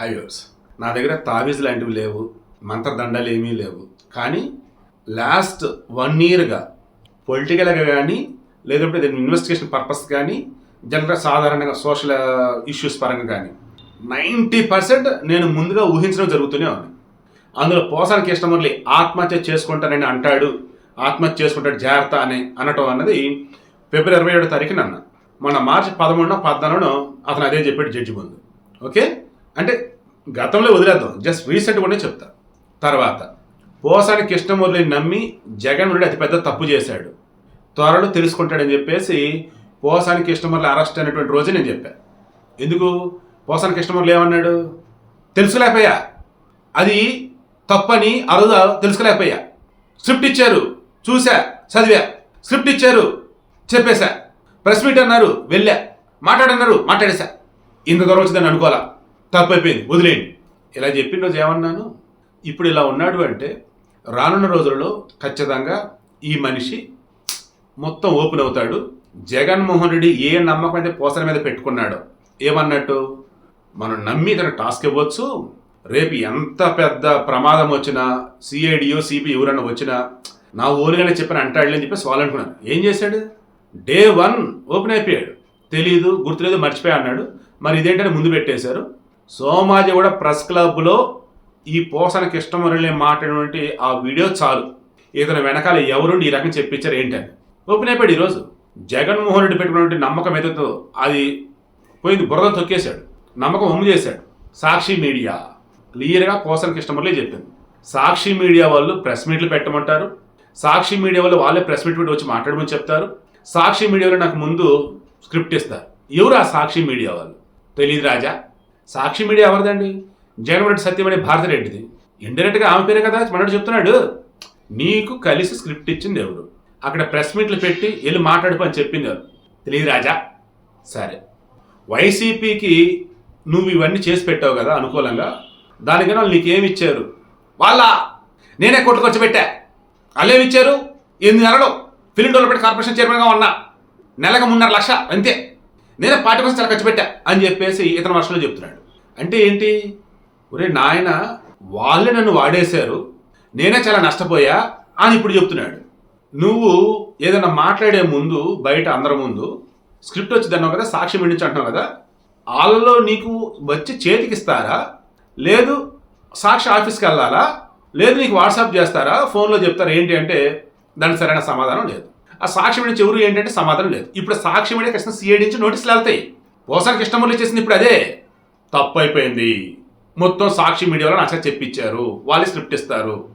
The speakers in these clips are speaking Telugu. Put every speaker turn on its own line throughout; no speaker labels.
హైవేస్. నా దగ్గర తావీజ్ లాంటివి లేవు మంత్రదండాలు ఏమీ లేవు. కానీ లాస్ట్ వన్ ఇయర్గా పొలిటికల్గా కానీ లేదంటే దీని ఇన్వెస్టిగేషన్ పర్పస్ కానీ జనరల్గా సాధారణంగా సోషల్ ఇష్యూస్ పరంగా కానీ నైంటీ పర్సెంట్ నేను ముందుగా ఊహించడం జరుగుతూనే ఉంది. అందులో పోసానికి కృష్ణమురళి ఆత్మహత్య చేసుకుంటానని అంటాడు ఆత్మహత్య చేసుకుంటాడు జాగ్రత్త అని అనటం అన్నది ఫిబ్రవరి ఇరవై ఏడో తారీఖున అన్న. మన మార్చి పదమూడున పద్నాలుగున అతను అదే చెప్పాడు జడ్జి ముందు. ఓకే? అంటే గతంలో వదిలేద్దాం. జస్ట్ రీసెంట్గానే చెప్తా. తర్వాత పోసాని కృష్ణమురళిని నమ్మి జగన్మోహన్ అతి అతిపెద్ద తప్పు చేశాడు. త్వరలో తెలుసుకుంటాడని చెప్పేసి పోసాని కృష్ణమురళి అరెస్ట్ అయినటువంటి రోజే నేను చెప్పాను ఎందుకు? పోసాని కృష్ణమురళి ఏమన్నాడు? తెలుసుకోలేకపోయా? అది తప్పని ఆ రోజు తెలుసుకోలేకపోయా? స్క్రిప్ట్ ఇచ్చారు చూసా చదివా. స్క్రిప్ట్ ఇచ్చారు చెప్పేశా. ప్రెస్ మీట్ అన్నారు వెళ్ళా. మాట్లాడన్నారు మాట్లాడేశా. ఇంత దూరం వచ్చిందని అనుకోవాలా? తప్పైపోయింది. వదిలేయండి. ఇలా చెప్పిన రోజు ఏమన్నాను? ఇప్పుడు ఇలా ఉన్నాడు అంటే రానున్న రోజులలో ఖచ్చితంగా ఈ మనిషి మొత్తం ఓపెన్ అవుతాడు. జగన్మోహన్ రెడ్డి ఏ నమ్మకం అయితే పోసల మీద పెట్టుకున్నాడో ఏమన్నట్టు? మనం నమ్మి తన టాస్క్ ఇవ్వచ్చు. రేపు ఎంత పెద్ద ప్రమాదం వచ్చినా సిఐడియో సిపి ఎవరైనా వచ్చినా నా ఊరుగానే చెప్పిన అంటాడులే అని చెప్పేసి వాళ్ళు అనుకున్నాను ఏం చేశాడు? డే వన్ ఓపెన్ అయిపోయాడు. తెలీదు గుర్తులేదు మర్చిపోయా అన్నాడు. మరి ఇదేంటని ముందు పెట్టేశారు? సోమాజి కూడా ప్రెస్ క్లబ్లో ఈ పోసన కృష్ణమురళి మాట్లాడినటువంటి ఆ వీడియో చాలు. ఇతను వెనకాల ఎవరుండి ఈ రకం చెప్పించారు ఏంటని ఓపెన్ అయిపోయాడు ఈరోజు. జగన్మోహన్ రెడ్డి పెట్టుకున్నటువంటి నమ్మకం ఏదైతే అది పోయింది బురద తొక్కేశాడు. నమ్మకం ఒమ్ము చేశాడు. సాక్షి మీడియా క్లియర్గా పోసన కృష్ణమురళి చెప్పింది. సాక్షి మీడియా వాళ్ళు ప్రెస్ మీట్లు పెట్టమంటారు. సాక్షి మీడియా వాళ్ళు వాళ్ళే ప్రెస్ మీట్ పెట్టి వచ్చి మాట్లాడమని చెప్తారు. సాక్షి మీడియా వాళ్ళు నాకు ముందు స్క్రిప్ట్ ఇస్తారు. ఎవరు ఆ సాక్షి మీడియా వాళ్ళు? తెలియదు రాజా? సాక్షి మీడియా ఎవరిదండి? జగన్మోహన్ రెడ్డి సత్యం అనే భారతిరెడ్డిది. ఇండైరెక్ట్గా ఆమె పేరే కదా మనడు చెప్తున్నాడు. నీకు కలిసి స్క్రిప్ట్ ఇచ్చింది ఎవరు? అక్కడ ప్రెస్ మీట్లు పెట్టి వెళ్ళి మాట్లాడుకో అని చెప్పింది ఎవరు? తెలియదు రాజా. సరే. వైసీపీకి నువ్వు ఇవన్నీ చేసి పెట్టావు కదా అనుకూలంగా దానికన్నా వాళ్ళు నీకేమి ఇచ్చారు? వాళ్ళ! నేనే కొట్టుకొచ్చి పెట్టా. వాళ్ళేమి ఇచ్చారు? ఎనిమిది నెలలు. ఫిలిం డెవలప్మెంట్ కార్పొరేషన్ చైర్మన్గా ఉన్నా. నెలకు మూడున్నర లక్ష అంతే. నేనే పార్టీ కోసం చాలా ఖర్చు పెట్టా అని చెప్పేసి ఇతర వర్షంలో చెప్తున్నాడు. అంటే ఏంటి? ఒరే నాయన వాళ్ళే నన్ను వాడేశారు. నేనే చాలా నష్టపోయా అని ఇప్పుడు చెప్తున్నాడు. నువ్వు ఏదైనా మాట్లాడే ముందు బయట అందరి ముందు స్క్రిప్ట్ వచ్చి అన్నావు కదా సాక్షి నుంచి అంటున్నావు కదా? వాళ్ళలో నీకు వచ్చి చేతికిస్తారా? లేదు సాక్షి ఆఫీస్కి వెళ్ళాలా? లేదు నీకు వాట్సాప్ చేస్తారా? ఫోన్లో చెప్తారా? ఏంటి అంటే దానికి సరైన సమాధానం లేదు. ఆ సాక్షి నుంచి ఎవరు ఏంటంటే సమాధానం లేదు. ఇప్పుడు సాక్షి మీడియా కృష్ణ సిఐడి నుంచి నోటీసులు వెళ్తాయి. పోసానికి కృష్ణమూర్తి చేసింది ఇప్పుడు అదే. తప్పు అయిపోయింది మొత్తం సాక్షి మీడియాలో నాకు చెప్పించారు. వాళ్ళే స్క్రిప్ట్ ఇస్తారు.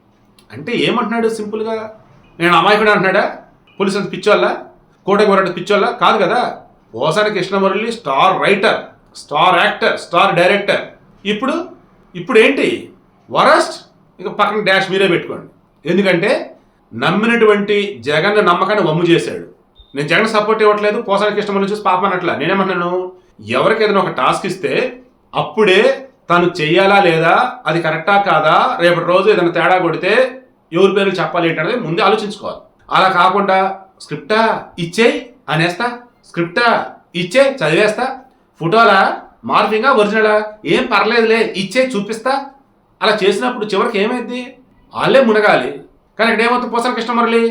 అంటే ఏమంటున్నాడు సింపుల్గా నేను అమాయకుడు అంటున్నాడా? పోలీసు అంత పిచ్చోళ్ళ? కోటకి పోరాట పిచ్చోళ్ళ? కాదు కదా. Posani Krishna Murali star writer star actor star director. ఇప్పుడు ఇప్పుడు ఏంటి వరస్ట్? ఇక పక్కన డాష్ మీరే పెట్టుకోండి. ఎందుకంటే నమ్మినటువంటి జగన్ నమ్మకాన్ని వమ్ము చేశాడు. నేను జగన్ సపోర్ట్ ఇవ్వట్లేదు పోసాని కృష్ణమురళి చూసి పాప అనట్లా. నేనేమన్నాను ఎవరికి ఏదైనా ఒక టాస్క్ ఇస్తే అప్పుడే తను చెయ్యాలా లేదా? అది కరెక్టా కాదా? రేపటి రోజు ఏదైనా తేడా కొడితే ఎవరి పేరు చెప్పాలి ఏంటనేది ముందే ఆలోచించుకోవాలి. అలా కాకుండా స్క్రిప్టా ఇచ్చేయి అనేస్తా స్క్రిప్టా ఇచ్చే చదివేస్తా ఫోటోలా మార్ఫింగా ఒరిజినలా ఏం పర్లేదులే ఇచ్చే చూపిస్తా అలా చేసినప్పుడు చివరికి ఏమైంది? వాళ్ళే మునగాలి. కానీ ఇక్కడ ఏమవుతుంది? పోసాల కృష్ణమురళి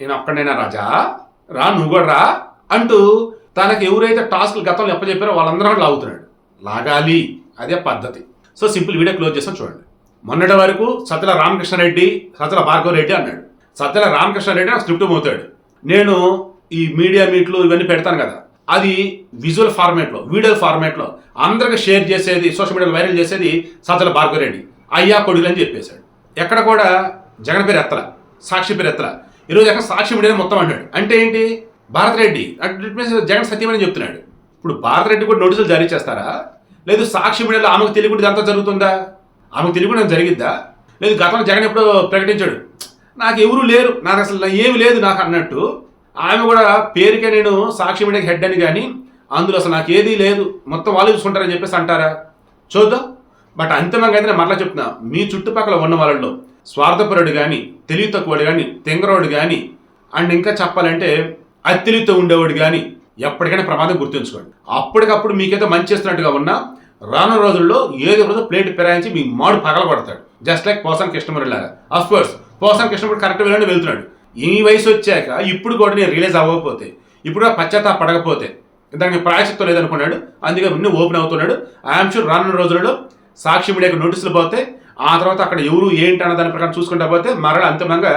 నేను ఒక్కడైనా రాజా? రా నువ్వు కూడా రా అంటూ తనకి ఎవరైతే టాస్క్లు గతంలో చెప్పారో వాళ్ళందరూ కూడా లాగుతున్నాడు. లాగాలి అదే పద్ధతి. సో సింపుల్ వీడియో క్లోజ్ చేస్తాం చూడండి. మొన్నటి వరకు సత్యల రామకృష్ణారెడ్డి సత్యల భార్గవరెడ్డి అన్నాడు. సత్యల రామకృష్ణారెడ్డి నాకు స్క్రిప్ట్ మోతాడు. నేను ఈ మీడియా మీట్లు ఇవన్నీ పెడతాను కదా. అది విజువల్ ఫార్మేట్లో వీడియో ఫార్మేట్లో అందరికి షేర్ చేసేది సోషల్ మీడియాలో వైరల్ చేసేది సత్యల భార్గవరెడ్డి అయ్యా కొడుకులు అని చెప్పేశాడు. ఎక్కడ కూడా జగన్ పేరు ఎత్తల సాక్షి పేరు ఎత్తల. ఈరోజు ఎక్కడ సాక్షి మీడియా మొత్తం అంటాడు అంటే ఏంటి? భారత్ రెడ్డి జగన్ సత్యమని చెప్తున్నాడు. ఇప్పుడు భారత్ రెడ్డి కూడా నోటీసులు జారీ చేస్తారా? లేదు సాక్షి మీడియాలో ఆమెకు తెలియకుండా అంతా జరుగుతుందా? ఆమెకు తెలియకుండా జరిగిద్దా? లేదు గతంలో జగన్ ఎప్పుడో ప్రకటించాడు. నాకు ఎవరు లేరు. నాకు అసలు ఏమి లేదు నాకు అన్నట్టు ఆమె కూడా పేరుకే నేను సాక్షి మీడియాకి హెడ్ అని కానీ అందులో అసలు నాకు ఏదీ లేదు. మొత్తం వాళ్ళు చూసుకుంటారని చెప్పేసి అంటారా? చూద్దాం. బట్ అంతిమంగా అయితే నేను మరలా చెప్తున్నా. మీ చుట్టుపక్కల ఉన్న వాళ్ళలో స్వార్థపరుడు కానీ తెలివి తక్కువడు కానీ తెంగరోడు కానీ అండ్ ఇంకా చెప్పాలంటే అత్తిలితో ఉండేవాడు కానీ ఎప్పటికైనా ప్రమాదం గుర్తుంచుకోండి. అప్పటికప్పుడు మీకైతే మంచి చేస్తున్నట్టుగా ఉన్నా రాను రోజుల్లో ఏదో రోజు ప్లేట్ పెరాయించి మీ మాడు పగల కొడతాడు జస్ట్ లైక్ పోసాన్ కృష్ణమూర్తి లాగా of course Posani Krishnamurthy correct వెళ్ళని వెళ్తున్నాడు. ఈ వయసు వచ్చాక ఇప్పుడు కూడా నేను రిలీజ్ అవ్వకపోతే ఇప్పుడు కూడా పశ్చాత్తాప పడకపోతే దానికి ప్రాయచిత్వం లేదనుకున్నాడు అందుకే ముందు ఓపెన్ అవుతున్నాడు. ఐఎమ్ షూర్ రానున్న రోజులలో సాక్షి మీడియాకు నోటీసులు పోతే ఆ తర్వాత అక్కడ ఎవరు ఏంటి అన్న దాని ప్రకారం చూసుకుంటా పోతే మరల అంతిమంగా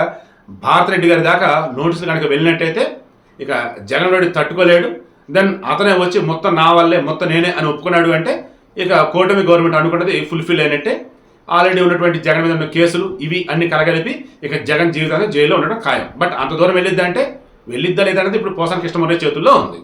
భారతరెడ్డి గారి దాకా నోటీసులు కనుక వెళ్ళినట్టయితే ఇక జగన్ రెడ్డి తట్టుకోలేడు. దెన్ అతనే వచ్చి మొత్తం నా వల్లే మొత్తం నేనే అని ఒప్పుకున్నాడు అంటే ఇక కూటమి గవర్నమెంట్ అనుకున్నది ఫుల్ఫిల్ అయినట్టే. ఆల్రెడీ ఉన్నటువంటి జగన్ మీద ఉన్న కేసులు ఇవి అన్ని కలగలిపి ఇక జగన్ జీవితాన్ని జైల్లో ఉండడం ఖాయం. బట్ అంత దూరం వెళ్ళిద్దా అంటే వెళ్ళిద్దా లేదనేది అనేది ఇప్పుడు పోసాన్ కృష్ణమూర్తి చేతుల్లో ఉంది.